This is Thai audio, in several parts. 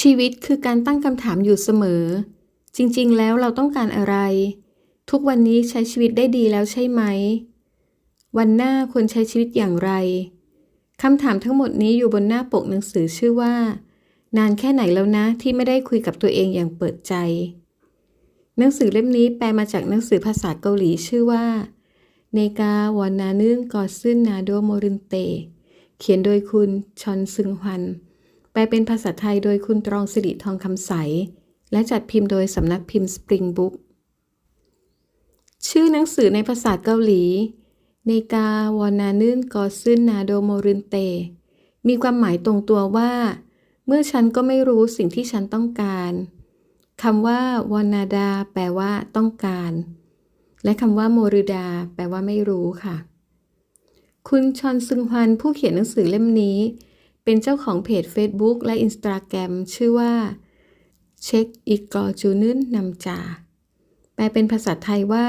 ชีวิตคือการตั้งคำถามอยู่เสมอ จริงๆ แล้วเราต้องการอะไร ทุกวันนี้ใช้ชีวิตได้ดีแล้วใช่ไหม วันหน้าควรใช้ชีวิตอย่างไรคำถามทั้งหมดนี้อยู่บนหน้าปกหนังสือชื่อว่า นานแค่ไหนแล้วนะที่ไม่ได้คุยกับตัวเองอย่างเปิดใจ หนังสือเล่มนี้แปลมาจากหนังสือภาษาเกาหลีชื่อว่าเนกาวานานึงกอซึนนาโดโมรินเต เขียนโดยคุณชอนซึงฮวัน ลเป็นภาษาไทยโดยคุณตรองสิริทองคำใส และจัดพิมพ์โดยสำนักพิมพ์ Spring Book ชื่อหนังสือในภาษาเกาหลีเนกาวานานึนกอซึนนาโดโมรินเต มีความหมายตรงตัวว่า เมื่อฉันก็ไม่รู้สิ่งที่ฉันต้องการคำว่าวานาดา แปลว่า ต้องการ และคำว่าโมริดา แปลว่าไม่รู้ค่ะ คุณชอนซึงฮวันผู้เขียนหนังสือเล่มนี้ เป็นเจ้าของเพจ Facebook และ Instagram ชื่อว่าเช็คอีกอจูนึนนำจา แปลเป็นภาษาไทยว่า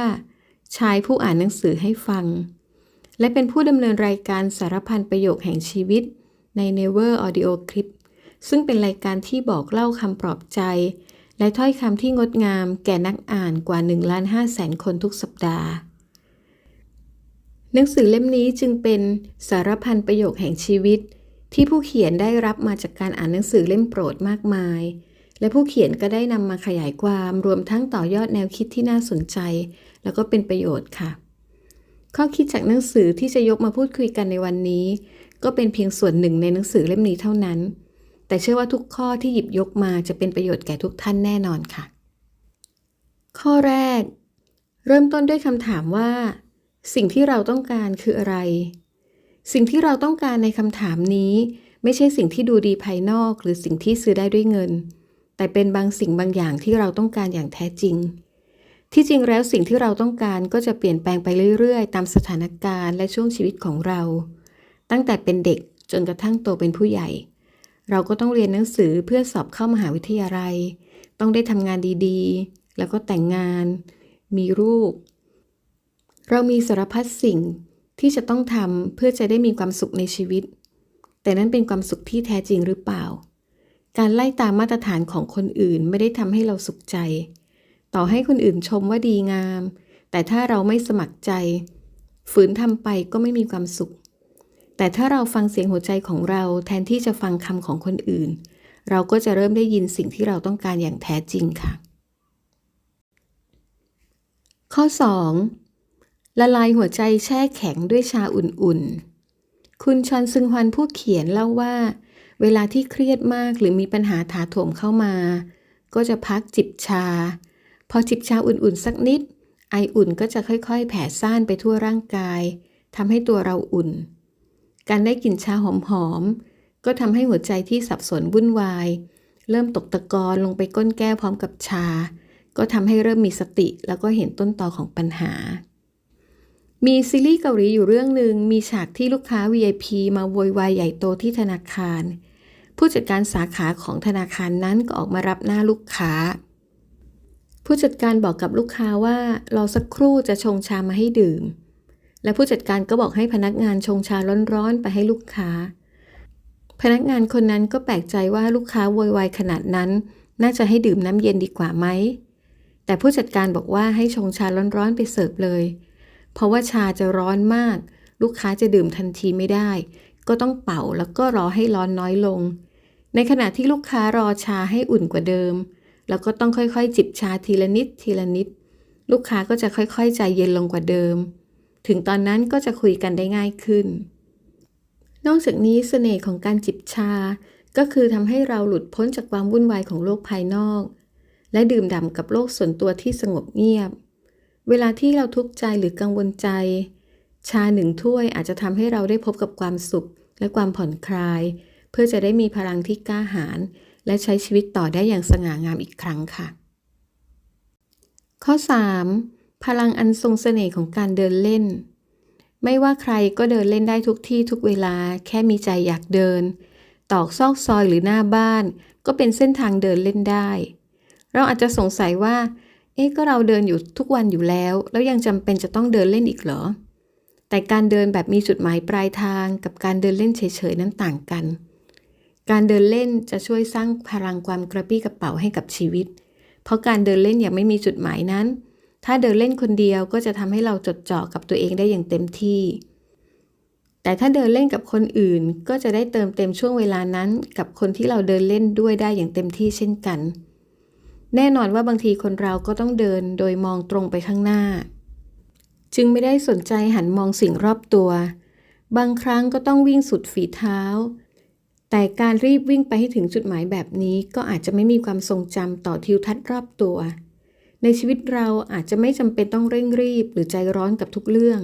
ชายผู้อ่านหนังสือให้ฟัง และเป็นผู้ดำเนินรายการสารพันประโยคแห่งชีวิตใน Never Audio Clip ซึ่งเป็นรายการที่บอกเล่าคำปลอบใจ และถ้อยคำที่งดงามแก่นักอ่านกว่า1ล้าน5แสนคนทุกสัปดาห์ หนังสือเล่มนี้จึงเป็นสารพันประโยคแห่งชีวิต ที่ผู้เขียนได้รับมาจากการอ่านหนังสือเล่มโปรดมากมาย และผู้เขียนก็ได้นำมาขยายความรวมทั้งต่อยอดแนวคิดที่น่าสนใจ แล้วก็เป็นประโยชน์ค่ะ ข้อคิดจากหนังสือที่จะยกมาพูดคุยกันในวันนี้ ก็เป็นเพียงส่วนหนึ่งในหนังสือเล่มนี้เท่านั้น แต่เชื่อว่าทุกข้อที่หยิบยกมาจะเป็นประโยชน์แก่ทุกท่านแน่นอนค่ะ ข้อแรก เริ่มต้นด้วยคำถามว่า สิ่งที่เราต้องการคืออะไร สิ่งที่เราต้องการในคำถามนี้ ไม่ใช่สิ่งที่ดูดีภายนอก หรือสิ่งที่ซื้อได้ด้วยเงิน แต่เป็นบางสิ่งบางอย่างที่เราต้องการอย่างแท้จริง ที่จริงแล้วสิ่งที่เราต้องการก็จะเปลี่ยนแปลงไปเรื่อยๆ ตามสถานการณ์และช่วงชีวิตของเรา ตั้งแต่เป็นเด็กจนกระทั่งโตเป็นผู้ใหญ่ เราก็ต้องเรียนหนังสือเพื่อสอบเข้ามหาวิทยาลัย ต้องได้ทำงานดีๆ แล้วก็แต่งงาน มีลูก เรามีสารพัดสิ่ง ที่จะต้องทำเพื่อจะได้มีความสุขในชีวิต แต่นั้นเป็นความสุขที่แท้จริงหรือเปล่า การไล่ตามมาตรฐานของคนอื่นไม่ได้ทำให้เราสุขใจ ต่อให้คนอื่นชมว่าดีงาม แต่ถ้าเราไม่สมัครใจ ฝืนทำไปก็ไม่มีความสุข แต่ถ้าเราฟังเสียงหัวใจของเราแทนที่จะฟังคำของคนอื่น เราก็จะเริ่มได้ยินสิ่งที่เราต้องการอย่างแท้จริงค่ะ ข้อ 2. ละลายหัวใจแช่แข็งด้วยชาอุ่นๆ คุณชอนซึงฮวันผู้เขียนเล่าว่า เวลาที่เครียดมากหรือมีปัญหาถาโถมเข้ามา ก็จะพักจิบชา พอจิบชาอุ่นๆ สักนิด ไออุ่นก็จะค่อยๆ แผ่ซ่านไปทั่วร่างกายทำให้ตัวเราอุ่น การได้กลิ่นชาหอมๆ ก็ทำให้หัวใจที่สับสนวุ่นวาย เริ่มตกตะกอนลงไปก้นแก้วพร้อมกับชา ก็ทำให้เริ่มมีสติแล้วก็เห็นต้นตอของปัญหา มีซีรีส์เกาหลีอยู่เรื่องหนึ่งมีฉากที่ลูกค้า VIP มาโวยวายใหญ่โตที่ธนาคาร ผู้จัดการสาขาของธนาคารนั้นก็ออกมารับหน้าลูกค้า ผู้จัดการบอกกับลูกค้าว่ารอสักครู่จะชงชามาให้ดื่ม และผู้จัดการก็บอกให้พนักงานชงชาร้อนๆไปให้ลูกค้า พนักงานคนนั้นก็แปลกใจว่าลูกค้าโวยวายขนาดนั้น น่าจะให้ดื่มน้ำเย็นดีกว่าไหมแต่ผู้จัดการบอกว่าให้ชงชาร้อนๆไปเสิร์ฟเลย เพราะว่าชาจะร้อนมาก ลูกค้าจะดื่มทันทีไม่ได้ ก็ต้องเป่าแล้วก็รอให้ร้อนน้อยลง ในขณะที่ลูกค้ารอชาให้อุ่นกว่าเดิม แล้วก็ต้องค่อยๆ จิบชาทีละนิดทีละนิด ลูกค้าก็จะค่อยๆ ใจเย็นลงกว่าเดิม ถึงตอนนั้นก็จะคุยกันได้ง่ายขึ้น นอกจากนี้เสน่ห์ของการจิบชา ก็คือทำให้เราหลุดพ้นจากความวุ่นวายของโลกภายนอก และดื่มด่ำกับโลกส่วนตัวที่สงบเงียบ เวลาที่เราทุกข์ใจหรือกังวลใจ ชาหนึ่งถ้วยอาจจะทำให้เราได้พบกับความสุขและความผ่อนคลาย เพื่อจะได้มีพลังที่กล้าหาญและใช้ชีวิตต่อได้อย่างสง่างามอีกครั้งค่ะ ข้อ 3. พลังอันทรงเสน่ห์ของการเดินเล่น ไม่ว่าใครก็เดินเล่นได้ทุกที่ทุกเวลาแค่มีใจอยากเดิน ตอกซอกซอยหรือหน้าบ้าน ก็เป็นเส้นทางเดินเล่นได้ เราอาจจะสงสัยว่า เอ๊ะก็เราเดินอยู่ทุกวันอยู่แล้ว แล้วยังจำเป็นจะต้องเดินเล่นอีกเหรอ แต่การเดินแบบมีจุดหมายปลายทางกับการเดินเล่นเฉยๆนั้นต่างกัน การเดินเล่นจะช่วยสร้างพลังความกระปี้กระเป๋าให้กับชีวิต เพราะการเดินเล่นอย่างไม่มีจุดหมายนั้น ถ้าเดินเล่นคนเดียวก็จะทำให้เราจดจ่อกับตัวเองได้อย่างเต็มที่ แต่ถ้าเดินเล่นกับคนอื่นก็จะได้เติมเต็มช่วงเวลานั้น กับคนที่เราเดินเล่นด้วยได้อย่างเต็มที่เช่นกัน แน่นอนว่าบางทีคนเราก็ต้องเดินโดยมองตรงไปข้างหน้า จึงไม่ได้สนใจหันมองสิ่งรอบตัว บางครั้งก็ต้องวิ่งสุดฝีเท้า แต่การรีบวิ่งไปให้ถึงจุดหมายแบบนี้ก็อาจจะไม่มีความทรงจำต่อทิวทัศน์รอบตัว ในชีวิตเราอาจจะไม่จำเป็นต้องเร่งรีบหรือใจร้อนกับทุกเรื่อง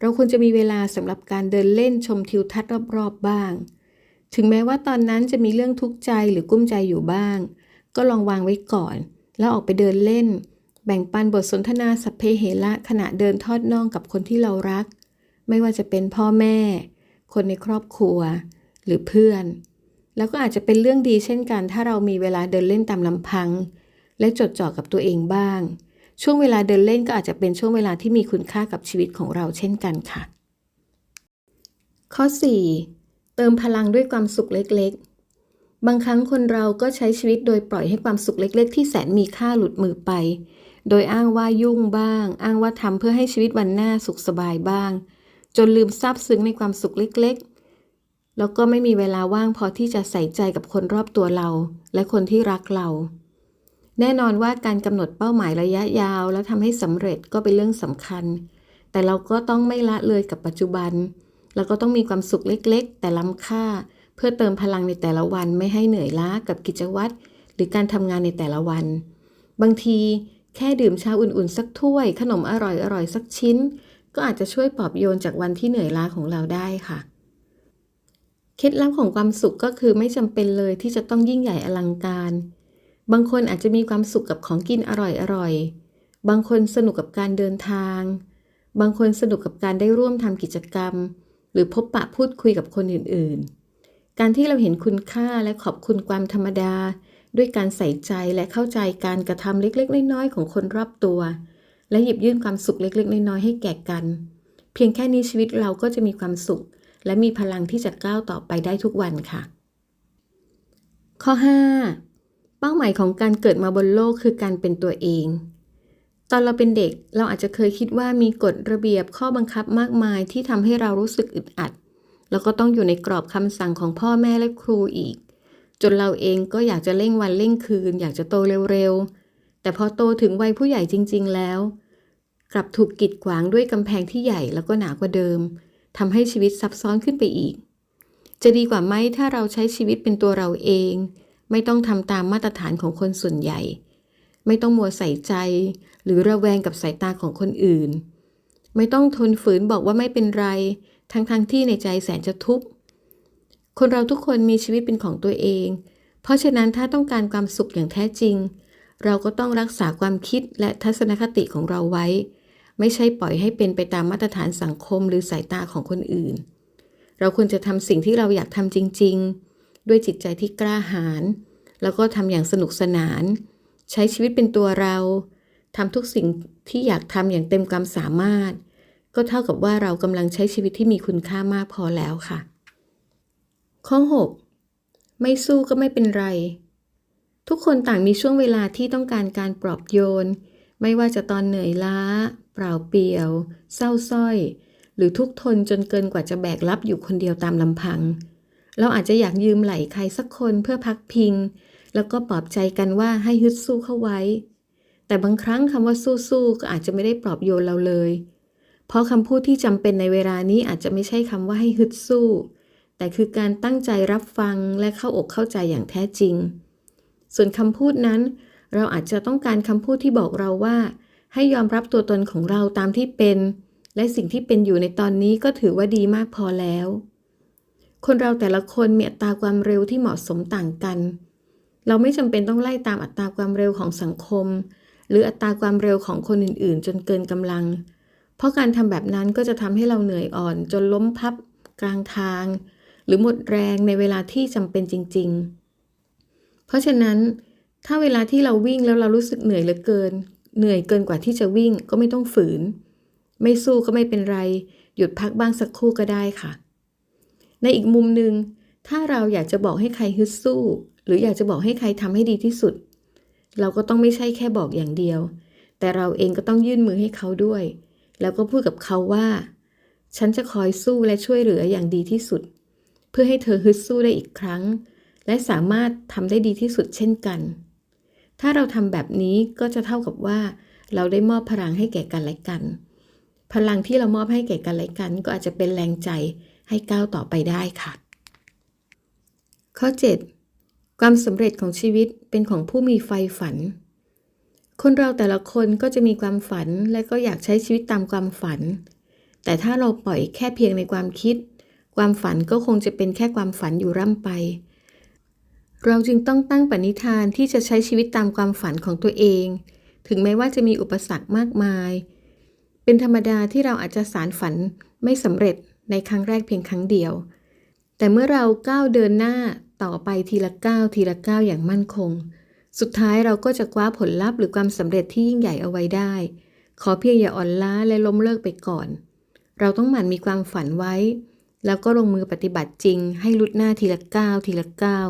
เราควรจะมีเวลาสำหรับการเดินเล่นชมทิวทัศน์รอบๆบ้าง ถึงแม้ว่าตอนนั้นจะมีเรื่องทุกข์ใจหรือกุ้มใจอยู่บ้าง ก็ลองวางไว้ก่อน แล้วออกไปเดินเล่น แบ่งปันบทสนทนาสัพเพเหระขณะเดินทอดน่องกับคนที่เรารัก ไม่ว่าจะเป็นพ่อแม่ คนในครอบครัว หรือเพื่อน แล้วก็อาจจะเป็นเรื่องดีเช่นกัน ถ้าเรามีเวลาเดินเล่นตามลำพัง และจดจ่อกับตัวเองบ้าง ช่วงเวลาเดินเล่นก็อาจจะเป็นช่วงเวลาที่มีคุณค่ากับชีวิตของเราเช่นกันค่ะ ข้อ 4. เติมพลังด้วยความสุขเล็กๆ บางครั้งคนเราก็ใช้ชีวิตโดยปล่อยให้ความสุขเล็ก ๆ ที่แสนมีค่าหลุดมือไป โดยอ้างว่ายุ่งบ้าง อ้างว่าทำเพื่อให้ชีวิตวันหน้าสุขสบายบ้าง จนลืมซาบซึ้งในความสุขเล็ก ๆ แล้วก็ไม่มีเวลาว่างพอที่จะใส่ใจกับคนรอบตัวเรา และคนที่รักเรา แน่นอนว่าการกำหนดเป้าหมายระยะยาว แล้วทำให้สำเร็จก็เป็นเรื่องสำคัญ แต่เราก็ต้องไม่ละเลยกับปัจจุบัน แล้วก็ต้องมีความสุขเล็ก ๆ แต่ล้ำค่า เพื่อเติมพลังในแต่ละวันไม่ให้เหนื่อยล้ากับกิจวัตรหรือการทำงานในแต่ละวัน บางทีแค่ดื่มชาอุ่นๆ สักถ้วย ขนมอร่อยๆ สักชิ้น ก็อาจจะช่วยปลอบโยนจากวันที่เหนื่อยล้าของเราได้ค่ะ เคล็ดลับของความสุขก็คือไม่จำเป็นเลยที่จะต้องยิ่งใหญ่อลังการ บางคนอาจจะมีความสุขกับของกินอร่อยๆ บางคนสนุกกับการเดินทาง บางคนสนุกกับการได้ร่วมทำกิจกรรม หรือพบปะพูดคุยกับคนอื่นๆ การที่เราเห็นคุณค่าและขอบคุณความธรรมดา ด้วยการใส่ใจและเข้าใจการกระทำเล็กๆ น้อยๆ ของคนรอบตัว และหยิบยื่นความสุขเล็กๆ น้อยๆ ให้แก่กัน เพียงแค่นี้ชีวิตเราก็จะมีความสุข และมีพลังที่จะก้าวต่อไปได้ทุกวันค่ะ ข้อ 5. เป้าหมายของการเกิดมาบนโลกคือการเป็นตัวเอง ตอนเราเป็นเด็กเราอาจจะเคยคิดว่ามีกฎระเบียบข้อบังคับมากมายที่ทำให้เรารู้สึกอึดอัด แล้วก็ต้องอยู่ในกรอบคำสั่งของพ่อแม่และครูอีก จนเราเองก็อยากจะเร่งวันเร่งคืน อยากจะโตเร็วๆ แต่พอโตถึงวัยผู้ใหญ่จริง ๆ แล้ว กลับถูกกีดขวางด้วยกำแพงที่ใหญ่แล้วก็หนากว่าเดิมทำให้ชีวิตซับซ้อนขึ้นไปอีก จะดีกว่าไหมถ้าเราใช้ชีวิตเป็นตัวเราเอง ไม่ต้องทำตามมาตรฐานของคนส่วนใหญ่ ไม่ต้องมัวใส่ใจ หรือระแวงกับสายตาของคนอื่น ไม่ต้องทนฝืนบอกว่าไม่เป็นไร ทั้งๆทที่ในใจแสนจะทุกข์ คนเราทุกคนมีชีวิตเป็นของตัวเอง เพราะฉะนั้นถ้าต้องการความสุขอย่างแท้จริง เราก็ต้องรักษาความคิดและทัศนคติของเราไว้ ไม่ใช่ปล่อยให้เป็นไปตามมาตรฐานสังคมหรือสายตาของคนอื่น เราควรจะทำสิ่งที่เราอยากทำจริง ๆ ด้วยจิตใจที่กล้าหาญ แล้วก็ทำอย่างสนุกสนาน ใช้ชีวิตเป็นตัวเราทำทุกสิ่งที่อยากทำอย่างเต็มความสามารถ ก็เท่ากับว่าเรากำลังใช้ชีวิตที่มีคุณค่ามากพอแล้วค่ะ ข้อ 6. ไม่สู้ก็ไม่เป็นไร ทุกคนต่างมีช่วงเวลาที่ต้องการการปลอบโยน ไม่ว่าจะตอนเหนื่อยล้า เปล่าเปลี่ยว เศร้าส้อย หรือทุกทนจนเกินกว่าจะแบกรับอยู่คนเดียวตามลำพัง เราอาจจะอยากยืมไหลใครสักคนเพื่อพักพิง แล้วก็ปลอบใจกันว่าให้ฮึดสู้เข้าไว้ แต่บางครั้งคำว่าสู้ๆก็อาจจะไม่ได้ปลอบโยนเราเลย เพราะคำพูดที่จำเป็นในเวลานี้อาจจะไม่ใช่คำว่าให้ฮึดสู้ แต่คือการตั้งใจรับฟังและเข้าอกเข้าใจอย่างแท้จริง ส่วนคำพูดนั้น เราอาจจะต้องการคำพูดที่บอกเราว่า ให้ยอมรับตัวตนของเราตามที่เป็น และสิ่งที่เป็นอยู่ในตอนนี้ก็ถือว่าดีมากพอแล้ว คนเราแต่ละคนมีอัตราความเร็วที่เหมาะสมต่างกัน เราไม่จำเป็นต้องไล่ตามอัตราความเร็วของสังคม หรืออัตราความเร็วของคนอื่น ๆ จนเกินกำลัง เพราะการทำแบบนั้นก็จะทำให้เราเหนื่อยอ่อน จนล้มพับกลางทาง หรือหมดแรงในเวลาที่จำเป็นจริง ๆ เพราะฉะนั้นถ้าเวลาที่เราวิ่งแล้วเรารู้สึกเหนื่อยเหลือเกิน เหนื่อยเกินกว่าที่จะวิ่งก็ไม่ต้องฝืน ไม่สู้ก็ไม่เป็นไร หยุดพักบ้างสักครู่ก็ได้ค่ะ ในอีกมุมหนึ่งถ้าเราอยากจะบอกให้ใครฮึดสู้ หรืออยากจะบอกให้ใครทำให้ดีที่สุด เราก็ต้องไม่ใช่แค่บอกอย่างเดียว แต่เราเองก็ต้องยื่นมือให้เขาด้วย แล้วก็พูดกับเขาว่า ฉันจะคอยสู้และช่วยเหลืออย่างดีที่สุด เพื่อให้เธอฮึดสู้ได้อีกครั้ง และสามารถทำได้ดีที่สุดเช่นกัน ถ้าเราทำแบบนี้ก็จะเท่ากับว่า เราได้มอบพลังให้แก่กันและกัน พลังที่เรามอบให้แก่กันและกัน ก็อาจจะเป็นแรงใจให้ก้าวต่อไปได้ค่ะ ข้อ 7 ความสำเร็จของชีวิตเป็นของผู้มีไฟฝัน คนเราแต่ละคนก็จะมีความฝันและก็อยากใช้ชีวิตตามความฝัน แต่ถ้าเราปล่อยแค่เพียงในความคิด ความฝันก็คงจะเป็นแค่ความฝันอยู่ร่ำไป เราจึงต้องตั้งปณิธานที่จะใช้ชีวิตตามความฝันของตัวเอง ถึงแม้ว่าจะมีอุปสรรคมากมาย เป็นธรรมดาที่เราอาจจะสารฝันไม่สำเร็จในครั้งแรกเพียงครั้งเดียว แต่เมื่อเราก้าวเดินหน้าต่อไปทีละก้าวทีละก้าวอย่างมั่นคง สุดท้ายเราก็จะคว้าผลลัพธ์หรือความสำเร็จที่ยิ่งใหญ่เอาไว้ได้ ขอเพียงอย่าอ่อนล้าและล้มเลิกไปก่อน เราต้องหมั่นมีความฝันไว้ แล้วก็ลงมือปฏิบัติจริง ให้ลุดหน้าทีละก้าวทีละก้าว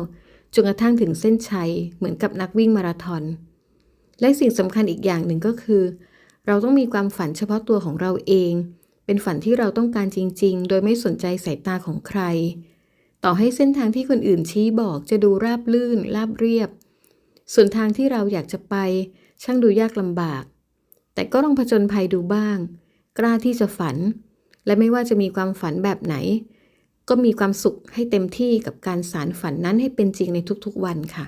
จนกระทั่งถึงเส้นชัย เหมือนกับนักวิ่งมาราธอน และสิ่งสำคัญอีกอย่างหนึ่งก็คือ เราต้องมีความฝันเฉพาะตัวของเราเอง เป็นฝันที่เราต้องการจริง ๆ โดยไม่สนใจสายตาของใคร ต่อให้เส้นทางที่คนอื่นชี้บอกจะดูราบลื่น ราบเรียบ ส่วนทางที่เราอยากจะไป ช่างดูยากลำบาก แต่ก็ลองผจญภัยดูบ้าง กล้าที่จะฝัน และไม่ว่าจะมีความฝันแบบไหน ก็มีความสุขให้เต็มที่กับการสารฝันนั้นให้เป็นจริงในทุกๆวันค่ะ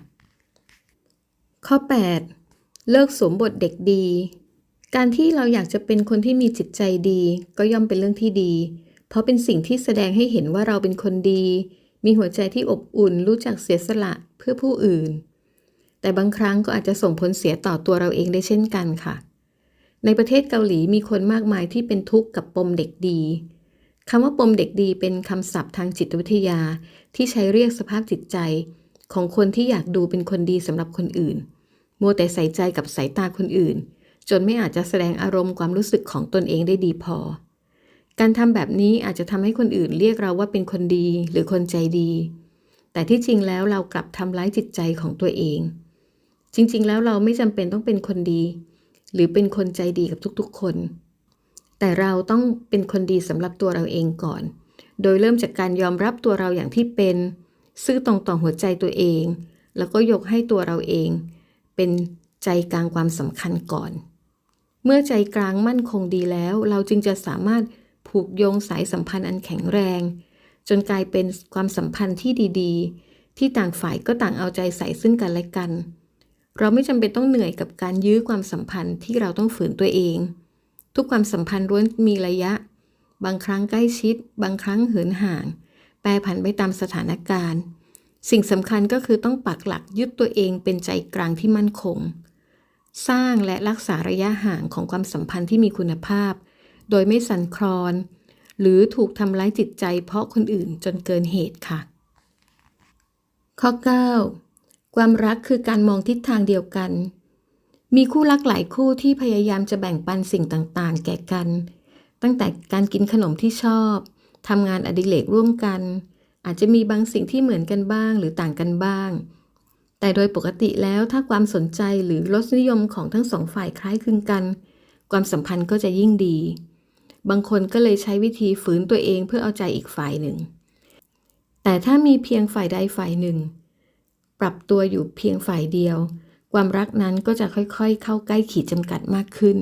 ข้อ 8 เลิกสวมบทเด็กดี การที่เราอยากจะเป็นคนที่มีจิตใจดี ก็ย่อมเป็นเรื่องที่ดี เพราะเป็นสิ่งที่แสดงให้เห็นว่าเราเป็นคนดี มีหัวใจที่อบอุ่น รู้จักเสียสละเพื่อผู้อื่น แต่บางครั้งก็อาจจะส่งผลเสียต่อตัวเราเองได้เช่นกันค่ะ ในประเทศเกาหลีมีคนมากมายที่เป็นทุกข์กับปมเด็กดีคำว่าปมเด็กดีเป็นคำศัพท์ทางจิตวิทยา ที่ใช้เรียกสภาพจิตใจ ของคนที่อยากดูเป็นคนดีสำหรับคนอื่น มัวแต่ใส่ใจกับสายตาคนอื่น จนไม่อาจจะแสดงอารมณ์ความรู้สึกของตนเองได้ดีพอ การทำแบบนี้อาจจะทำให้คนอื่นเรียกเราว่าเป็นคนดีหรือคนใจดี แต่ที่จริงแล้วเรากลับทำร้ายจิตใจของตัวเอง จริงๆ แล้วเราไม่จำเป็นต้องเป็นคนดี หรือเป็นคนใจดีกับทุกๆคน แต่เราต้องเป็นคนดีสำหรับตัวเราเองก่อน โดยเริ่มจากการยอมรับตัวเราอย่างที่เป็น ซื่อตรงต่อหัวใจตัวเอง แล้วก็ยกให้ตัวเราเอง เป็นใจกลางความสำคัญก่อน เมื่อใจกลางมั่นคงดีแล้ว เราจึงจะสามารถผูกโยงสายสัมพันธ์อันแข็งแรง จนกลายเป็นความสัมพันธ์ที่ดี ๆ ที่ต่างฝ่ายก็ต่างเอาใจใส่ซึ่งกันและกัน เราไม่จำเป็นต้องเหนื่อยกับการยื้อความสัมพันธ์ที่เราต้องฝืนตัวเอง ทุกความสัมพันธ์ล้วนมีระยะ บางครั้งใกล้ชิด บางครั้งเหินห่าง แปรผันไปตามสถานการณ์ สิ่งสำคัญก็คือต้องปักหลักยึดตัวเองเป็นใจกลางที่มั่นคง สร้างและรักษาระยะห่างของความสัมพันธ์ที่มีคุณภาพ โดยไม่สั่นคลอน หรือถูกทำร้ายจิตใจเพราะคนอื่นจนเกินเหตุค่ะ ข้อ 9 ความรักคือการมองทิศทางเดียวกัน มีคู่รักหลายคู่ที่พยายามจะแบ่งปันสิ่งต่างๆ แก่กัน ตั้งแต่การกินขนมที่ชอบทำงานอดิเรกร่วมกัน อาจจะมีบางสิ่งที่เหมือนกันบ้างหรือต่างกันบ้าง แต่โดยปกติแล้วถ้าความสนใจหรือรสนิยมของทั้งสองฝ่ายคล้ายคลึงกัน ความสัมพันธ์ก็จะยิ่งดี บางคนก็เลยใช้วิธีฝืนตัวเองเพื่อเอาใจอีกฝ่ายหนึ่ง แต่ถ้ามีเพียงฝ่ายใดฝ่ายหนึ่ง ปรับตัวอยู่เพียงฝ่ายเดียว ความรักนั้นก็จะค่อยๆ เข้าใกล้ขีดจำกัดมากขึ้น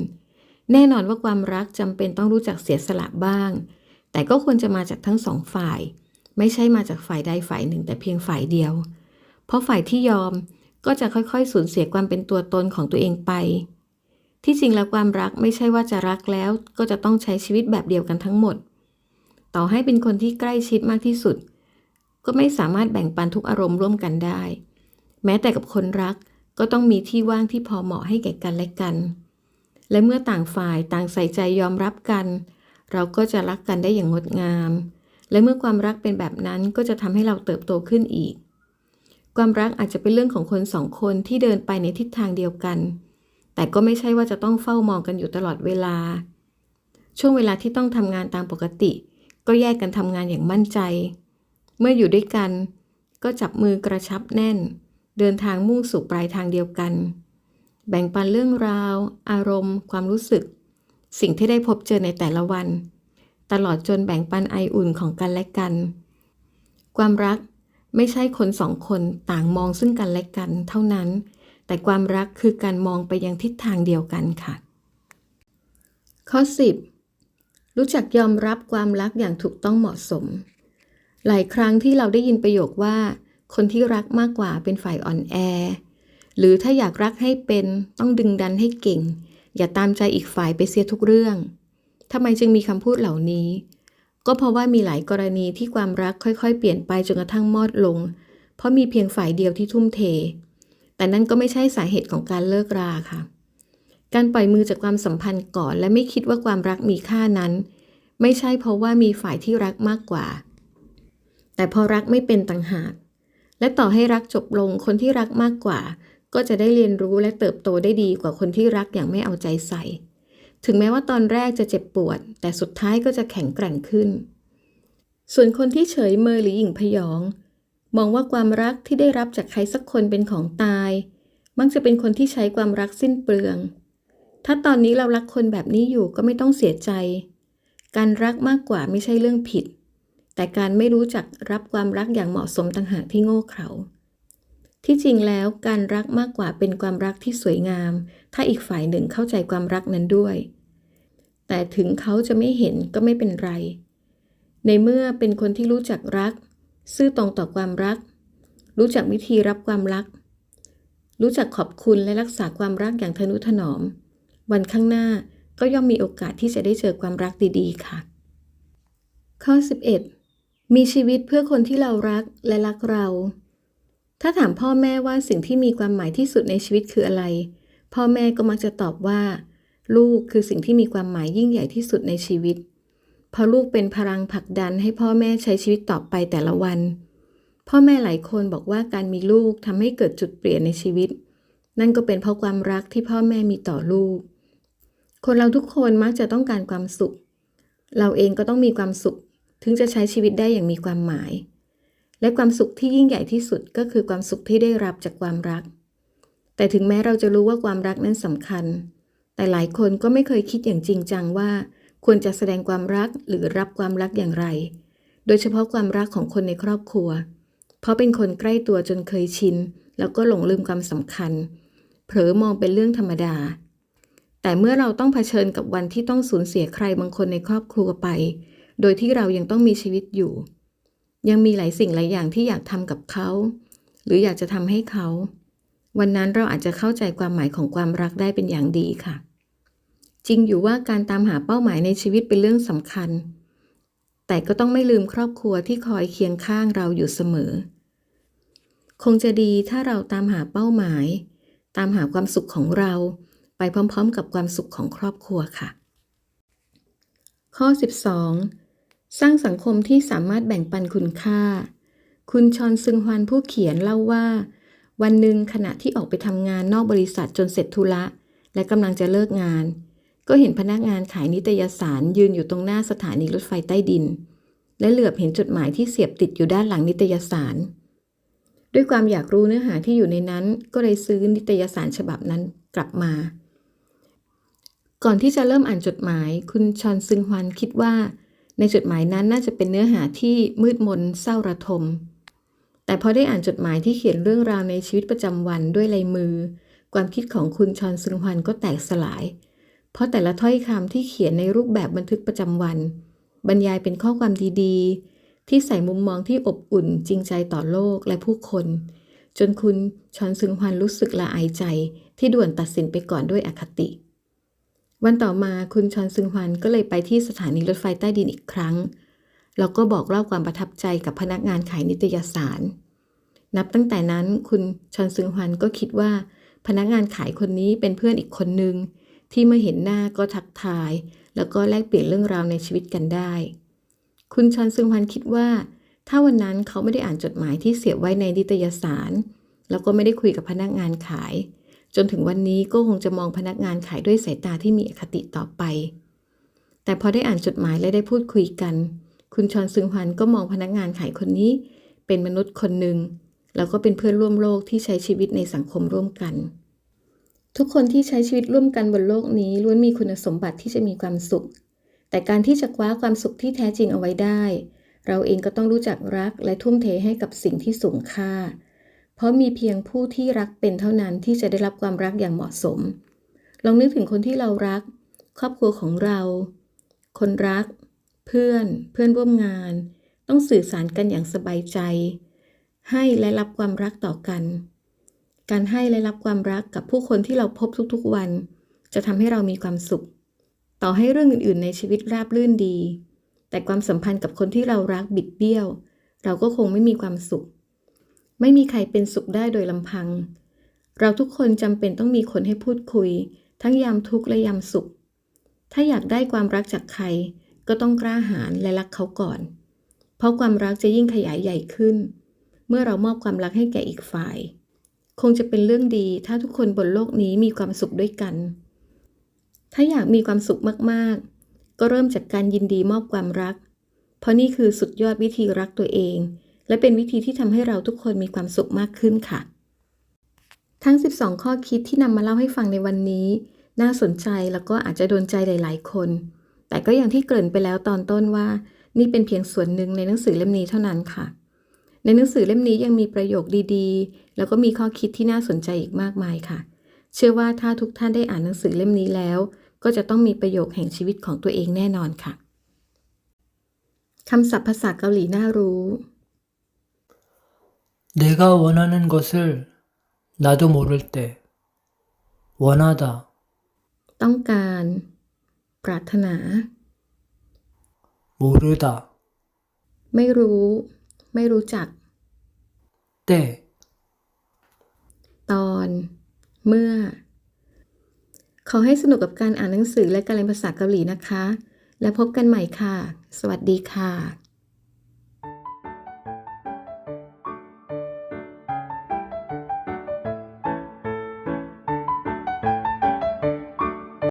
แน่นอนว่าความรักจำเป็นต้องรู้จักเสียสละบ้าง แต่ก็ควรจะมาจากทั้งสองฝ่าย ไม่ใช่มาจากฝ่ายใดฝ่ายหนึ่งแต่เพียงฝ่ายเดียว เพราะฝ่ายที่ยอมก็จะค่อยๆ สูญเสียความเป็นตัวตนของตัวเองไป ที่จริงแล้วความรักไม่ใช่ว่าจะรักแล้ว ก็จะต้องใช้ชีวิตแบบเดียวกันทั้งหมด ต่อให้เป็นคนที่ใกล้ชิดมากที่สุด ก็ไม่สามารถแบ่งปันทุกอารมณ์ร่วมกันได้ แม้แต่กับคนรักก็ต้องมีที่ว่างที่พอเหมาะให้แก่กันและกัน และเมื่อต่างฝ่ายต่างใส่ใจยอมรับกัน เราก็จะรักกันได้อย่างงดงาม และเมื่อความรักเป็นแบบนั้นก็จะทำให้เราเติบโตขึ้นอีก ความรักอาจจะเป็นเรื่องของคนสองคนที่เดินไปในทิศทางเดียวกัน แต่ก็ไม่ใช่ว่าจะต้องเฝ้ามองกันอยู่ตลอดเวลา ช่วงเวลาที่ต้องทำงานตามปกติ ก็แยกกันทำงานอย่างมั่นใจ เมื่ออยู่ด้วยกัน ก็จับมือกระชับแน่น เดินทางมุ่งสู่ปลายทางเดียวกัน แบ่งปันเรื่องราว อารมณ์ ความรู้สึก สิ่งที่ได้พบเจอในแต่ละวัน ตลอดจนแบ่งปันไออุ่นของกันและกัน ความรักไม่ใช่คนสองคนต่างมองซึ่งกันและกันเท่านั้น แต่ความรักคือการมองไปยังทิศทางเดียวกันค่ะ ข้อ 10 รู้จักยอมรับความรักอย่างถูกต้องเหมาะสม หลายครั้งที่เราได้ยินประโยคว่า คนที่รักมากกว่าเป็นฝ่ายอ่อนแอ หรือถ้าอยากรักให้เป็นต้องดึงดันให้เก่ง อย่าตามใจอีกฝ่ายไปเสียทุกเรื่องทำไมจึงมีคำพูดเหล่านี้ ก็เพราะว่ามีหลายกรณีที่ความรักค่อยๆ เปลี่ยนไปจนกระทั่งมอดลง เพราะมีเพียงฝ่ายเดียวที่ทุ่มเท แต่นั่นก็ไม่ใช่สาเหตุของการเลิกราค่ะ การปล่อยมือจากความสัมพันธ์ก่อน และไม่คิดว่าความรักมีค่านั้น ไม่ใช่เพราะว่ามีฝ่ายที่รักมากกว่า แต่พอรักไม่เป็นต่างหาก และต่อให้รักจบลงคนที่รักมากกว่า ก็จะได้เรียนรู้และเติบโตได้ดีกว่าคนที่รักอย่างไม่เอาใจใส่ ถึงแม้ว่าตอนแรกจะเจ็บปวด แต่สุดท้ายก็จะแข็งแกร่งขึ้น ส่วนคนที่เฉยเมยหรือหยิ่งพยอง มองว่าความรักที่ได้รับจากใครสักคนเป็นของตาย มักจะเป็นคนที่ใช้ความรักสิ้นเปลือง ถ้าตอนนี้เรารักคนแบบนี้อยู่ก็ไม่ต้องเสียใจ การรักมากกว่าไม่ใช่เรื่องผิด แต่การไม่รู้จักรับความรักอย่างเหมาะสมต่างหากที่โง่เขลาที่จริงแล้วการรักมากกว่าเป็นความรักที่สวยงาม ถ้าอีกฝ่ายหนึ่งเข้าใจความรักนั้นด้วย แต่ถึงเขาจะไม่เห็นก็ไม่เป็นไร ในเมื่อเป็นคนที่รู้จักรัก ซื่อตรงต่อความรัก รู้จักวิธีรับความรัก รู้จักขอบคุณและรักษาความรักอย่างทนุถนอม วันข้างหน้าก็ย่อมมีโอกาสที่จะได้เจอความรักดีๆ ค่ะ ข้อ 11 มีชีวิตเพื่อคนที่เรารักและรักเรา ถ้าถามพ่อแม่ว่าสิ่งที่มีความหมายที่สุดในชีวิตคืออะไร พ่อแม่ก็มักจะตอบว่า ลูกคือสิ่งที่มีความหมายยิ่งใหญ่ที่สุดในชีวิต เพราะลูกเป็นพลังผลักดันให้พ่อแม่ใช้ชีวิตต่อไปแต่ละวัน พ่อแม่หลายคนบอกว่าการมีลูกทำให้เกิดจุดเปลี่ยนในชีวิต นั่นก็เป็นเพราะความรักที่พ่อแม่มีต่อลูก คนเราทุกคนมักจะต้องการความสุข เราเองก็ต้องมีความสุข ถึงจะใช้ชีวิตได้อย่างมีความหมาย และความสุขที่ยิ่งใหญ่ที่สุดก็คือความสุขที่ได้รับจากความรัก แต่ถึงแม้เราจะรู้ว่าความรักนั้นสำคัญ แต่หลายคนก็ไม่เคยคิดอย่างจริงจังว่า ควรจะแสดงความรักหรือรับความรักอย่างไร โดยเฉพาะความรักของคนในครอบครัว เพราะเป็นคนใกล้ตัวจนเคยชิน แล้วก็หลงลืมความสำคัญ เผลอมองเป็นเรื่องธรรมดาแต่เมื่อเราต้องเผชิญกับวันที่ต้องสูญเสียใครบางคนในครอบครัวไป โดยที่เรายังต้องมีชีวิตอยู่ ยังมีหลายสิ่งหลายอย่างที่อยากทำกับเขา หรืออยากจะทำให้เขา วันนั้นเราอาจจะเข้าใจความหมายของความรักได้เป็นอย่างดีค่ะ จริงอยู่ว่าการตามหาเป้าหมายในชีวิตเป็นเรื่องสำคัญ แต่ก็ต้องไม่ลืมครอบครัวที่คอยเคียงข้างเราอยู่เสมอ คงจะดีถ้าเราตามหาเป้าหมาย ตามหาความสุขของเราไปพร้อม ๆ กับความสุขของครอบครัวค่ะ ข้อ 12 สร้างสังคมที่สามารถแบ่งปันคุณค่า คุณชอนซึงฮวันผู้เขียนเล่าว่า วันหนึ่งขณะที่ออกไปทำงานนอกบริษัทจนเสร็จธุระ และกำลังจะเลิกงาน ก็เห็นพนักงานขายนิตยสารยืนอยู่ตรงหน้าสถานีรถไฟใต้ดิน และเหลือบเห็นจดหมายที่เสียบติดอยู่ด้านหลังนิตยสาร ด้วยความอยากรู้เนื้อหาที่อยู่ในนั้น ก็เลยซื้อนิตยสารฉบับนั้นกลับมาก่อนที่จะเริ่มอ่านจดหมาย คุณชอนซึงฮวันคิดว่า ในจดหมายนั้นน่าจะเป็นเนื้อหาที่มืดมนเศร้าระทม แต่พอได้อ่านจดหมายที่เขียนเรื่องราวในชีวิตประจำวันด้วยลายมือ ความคิดของคุณชอนซึงฮวันก็แตกสลาย เพราะแต่ละถ้อยคำที่เขียนในรูปแบบบันทึกประจำวัน บรรยายเป็นข้อความดีๆ ที่ใส่มุมมองที่อบอุ่นจริงใจต่อโลกและผู้คน จนคุณชอนซึงฮวันรู้สึกละอายใจที่ด่วนตัดสินไปก่อนด้วยอคติ วันต่อมาคุณชอนซึงฮวันก็เลยไปที่สถานีรถไฟใต้ดินอีกครั้ง แล้วก็บอกเล่าความประทับใจกับพนักงานขายนิตยสาร นับตั้งแต่นั้นคุณชอนซึงฮวันก็คิดว่า พนักงานขายคนนี้เป็นเพื่อนอีกคนนึง ที่เมื่อเห็นหน้าก็ทักทาย แล้วก็แลกเปลี่ยนเรื่องราวในชีวิตกันได้ คุณชอนซึงฮวันคิดว่า ถ้าวันนั้นเขาไม่ได้อ่านจดหมายที่เสียบไว้ในนิตยสาร แล้วก็ไม่ได้คุยกับพนักงานขาย จนถึงวันนี้ก็คงจะมองพนักงานขายด้วยสายตาที่มีอคติต่อไป แต่พอได้อ่านจดหมายและได้พูดคุยกัน คุณชอนซึงฮวันก็มองพนักงานขายคนนี้ เป็นมนุษย์คนหนึ่งแล้วก็เป็นเพื่อนร่วมโลกที่ใช้ชีวิตในสังคมร่วมกัน ทุกคนที่ใช้ชีวิตร่วมกันบนโลกนี้ล้วนมีคุณสมบัติที่จะมีความสุข แต่การที่จะคว้าความสุขที่แท้จริงเอาไว้ได้ เราเองก็ต้องรู้จักรักและทุ่มเทให้กับสิ่งที่สูงค่า เพราะมีเพียงผู้ที่รักเป็นเท่านั้นที่จะได้รับความรักอย่างเหมาะสม ลองนึกถึงคนที่เรารัก ครอบครัวของเรา คนรัก เพื่อน เพื่อนร่วมงาน ต้องสื่อสารกันอย่างสบายใจ ให้และรับความรักต่อกัน การให้และรับความรักกับผู้คนที่เราพบทุกๆวัน จะทำให้เรามีความสุข ต่อให้เรื่องอื่นๆ ในชีวิตราบรื่นดี แต่ความสัมพันธ์กับคนที่เรารักบิดเบี้ยว เราก็คงไม่มีความสุข ไม่มีใครเป็นสุขได้โดยลำพัง เราทุกคนจำเป็นต้องมีคนให้พูดคุย ทั้งยามทุกข์และยามสุข ถ้าอยากได้ความรักจากใคร ก็ต้องกล้าหาญและรักเขาก่อน เพราะความรักจะยิ่งขยายใหญ่ขึ้น เมื่อเรามอบความรักให้แก่อีกฝ่าย คงจะเป็นเรื่องดีถ้าทุกคนบนโลกนี้มีความสุขด้วยกัน ถ้าอยากมีความสุขมากๆ ก็เริ่มจากการยินดีมอบความรัก เพราะนี่คือสุดยอดวิธีรักตัวเอง และเป็นวิธีที่ทำให้เราทุกคนมีความสุขมากขึ้นค่ะ ทั้ง 12 ข้อคิดที่นำมาเล่าให้ฟังในวันนี้ น่าสนใจแล้วก็อาจจะโดนใจหลาย ๆ คน แต่ก็อย่างที่เกริ่นไปแล้วตอนต้นว่า นี่เป็นเพียงส่วนหนึ่งในหนังสือเล่มนี้เท่านั้นค่ะ ในหนังสือเล่มนี้ยังมีประโยคดีๆ แล้วก็มีข้อคิดที่น่าสนใจอีกมากมายค่ะ เชื่อว่าถ้าทุกท่านได้อ่านหนังสือเล่มนี้แล้ว ก็จะต้องมีประโยคแห่งชีวิตของตัวเองแน่นอนค่ะคำศัพท์ภาษาเกาหลีน่ารู้ 내가 원하는 것을 나도 모를 때 원하다, ต้องการ ปรารถนา 모르다, ไม่รู้ ไม่รู้จัก 때, ตอน เมื่อ ขอให้สนุกกับการอ่านหนังสือและการเรียนภาษาเกาหลีนะคะ แล้วพบกันใหม่ค่ะ สวัสดีค่ะ